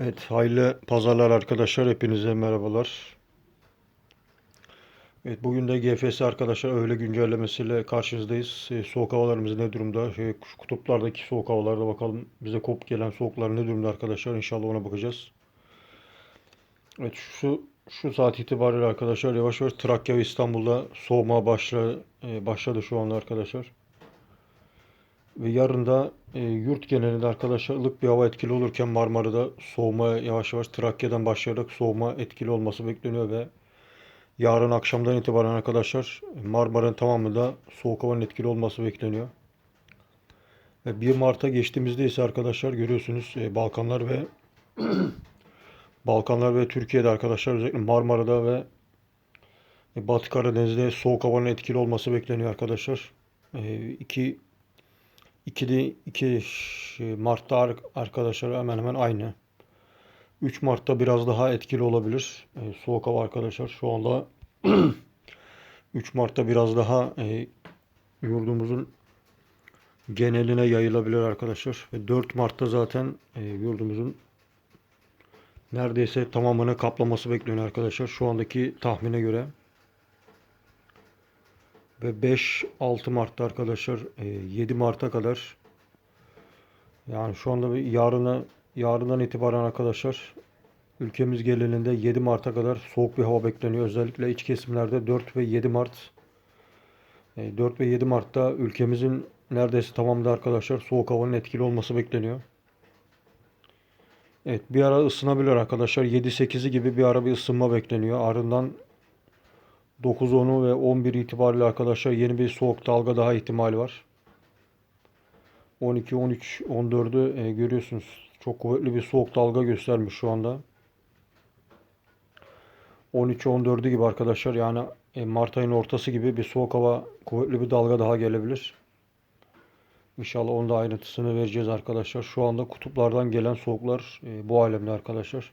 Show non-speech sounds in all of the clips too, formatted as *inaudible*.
Evet, hayırlı pazarlar arkadaşlar. Hepinize merhabalar. Evet, bugün de GFS arkadaşlar öğle güncellemesiyle karşınızdayız. E, soğuk havalarımız ne durumda? Şu kutuplardaki soğuk havalarda bakalım bize kop gelen soğuklar ne durumda arkadaşlar? İnşallah ona bakacağız. Evet, şu şu saat itibariyle arkadaşlar yavaş yavaş Trakya ve İstanbul'da soğumaya başladı, başladı şu anda arkadaşlar. Ve yarın da e, yurt genelinde arkadaşlar ılık bir hava etkili olurken Marmara'da soğuma yavaş yavaş Trakya'dan başlayarak soğuma etkili olması bekleniyor ve yarın akşamdan itibaren arkadaşlar Marmara'nın tamamında soğuk havanın etkili olması bekleniyor. Ve 1 Mart'a geçtiğimizde ise arkadaşlar görüyorsunuz e, Balkanlar ve *clears throat* Balkanlar ve Türkiye'de arkadaşlar özellikle Marmara'da ve e, Batı Karadeniz'de soğuk havanın etkili olması bekleniyor arkadaşlar. E, iki 2'de 2 Mart'ta ar- arkadaşlar hemen hemen aynı. 3 Mart'ta biraz daha etkili olabilir. E, soğuk hava arkadaşlar şu anda *clears throat* 3 Mart'ta biraz daha e, yurdumuzun geneline yayılabilir arkadaşlar. Ve 4 Mart'ta zaten e, yurdumuzun neredeyse tamamını kaplaması bekleniyor arkadaşlar. Şu andaki tahmine göre. Ve 5-6 Mart'ta arkadaşlar e, 7 Mart'a kadar yani şu anda yarına yarından itibaren arkadaşlar ülkemiz genelinde 7 Mart'a kadar soğuk bir hava bekleniyor. Özellikle iç kesimlerde 4 ve 7 Mart e, 4 ve 7 Mart'ta ülkemizin neredeyse tamamında arkadaşlar soğuk havanın etkili olması bekleniyor. Evet bir ara ısınabilir arkadaşlar. 7-8'i gibi bir ara bir ısınma bekleniyor. Ardından 9, 10'u ve 11 itibariyle arkadaşlar yeni bir soğuk dalga daha ihtimali var. 12, 13, 14'ü e, görüyorsunuz. Çok kuvvetli bir soğuk dalga göstermiş şu anda. 13, 14'ü gibi arkadaşlar yani e, Mart ayının ortası gibi bir soğuk hava kuvvetli bir dalga daha gelebilir. İnşallah onun da ayrıntısını vereceğiz arkadaşlar. Şu anda kutuplardan gelen soğuklar e, bu alemde arkadaşlar.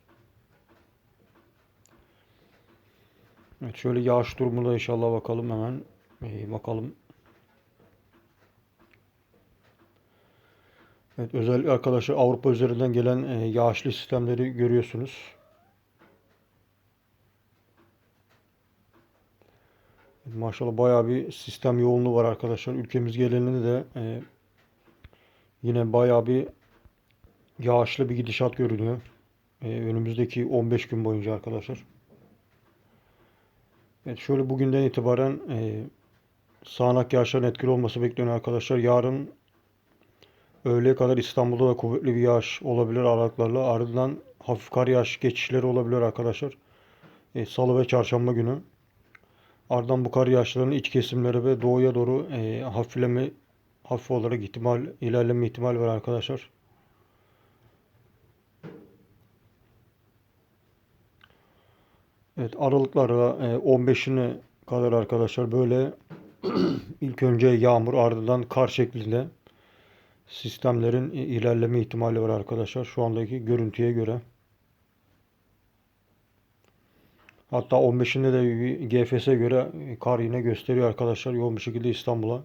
Evet şöyle yağış durumuna inşallah bakalım hemen. Ee, bakalım. Evet özellikle arkadaşlar Avrupa üzerinden gelen e, yağışlı sistemleri görüyorsunuz. Maşallah bayağı bir sistem yoğunluğu var arkadaşlar. Ülkemiz genelinde de e, yine bayağı bir yağışlı bir gidişat görünüyor. E, önümüzdeki 15 gün boyunca arkadaşlar. Evet şöyle bugünden itibaren e, sağanak yağışların etkili olması bekleniyor arkadaşlar. Yarın öğleye kadar İstanbul'da da kuvvetli bir yağış olabilir aralıklarla. Ardından hafif kar yağış geçişleri olabilir arkadaşlar. E, Salı ve çarşamba günü. Ardından bu kar yağışlarının iç kesimlere ve doğuya doğru e, hafifleme hafif olarak ihtimal ilerleme ihtimal var arkadaşlar. Evet aralıklarla 15'ine kadar arkadaşlar böyle *clears throat* ilk önce yağmur ardından kar şeklinde sistemlerin ilerleme ihtimali var arkadaşlar şu andaki görüntüye göre. Hatta 15'inde de GFS'e göre kar yine gösteriyor arkadaşlar yoğun bir şekilde İstanbul'a.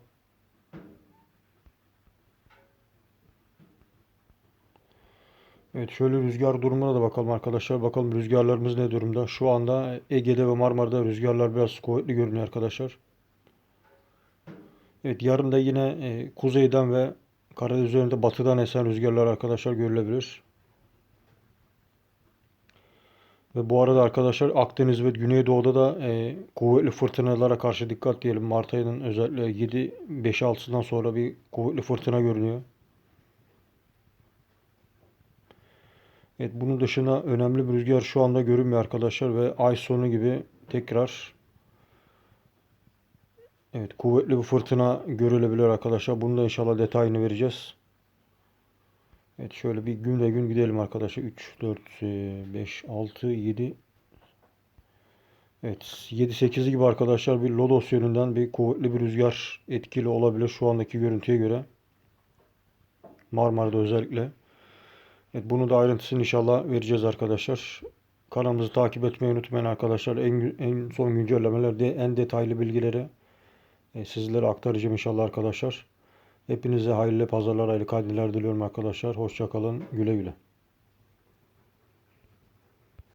Evet şöyle rüzgar durumuna da bakalım arkadaşlar. Bakalım rüzgarlarımız ne durumda. Şu anda Ege'de ve Marmara'da rüzgarlar biraz kuvvetli görünüyor arkadaşlar. Evet yarın da yine e, kuzeyden ve Karadeniz üzerinde batıdan esen rüzgarlar arkadaşlar görülebilir. Ve bu arada arkadaşlar Akdeniz ve Güneydoğu'da da e, kuvvetli fırtınalara karşı dikkat diyelim. Mart ayının özellikle 7-5-6'dan sonra bir kuvvetli fırtına görünüyor. Evet bunun dışında önemli bir rüzgar şu anda görünmüyor arkadaşlar ve ay sonu gibi tekrar Evet kuvvetli bir fırtına görülebilir arkadaşlar. Bunu da inşallah detayını vereceğiz. Evet şöyle bir gün ve gün gidelim arkadaşlar. 3, 4, 5, 6, 7 Evet 7-8 gibi arkadaşlar bir Lodos yönünden bir kuvvetli bir rüzgar etkili olabilir şu andaki görüntüye göre. Marmara'da özellikle. Evet, bunu da ayrıntısını inşallah vereceğiz arkadaşlar. Kanalımızı takip etmeyi unutmayın arkadaşlar. En, en son güncellemelerde en detaylı bilgileri e, sizlere aktaracağım inşallah arkadaşlar. Hepinize hayırlı pazarlar, hayırlı kandiller diliyorum arkadaşlar. Hoşçakalın, güle güle.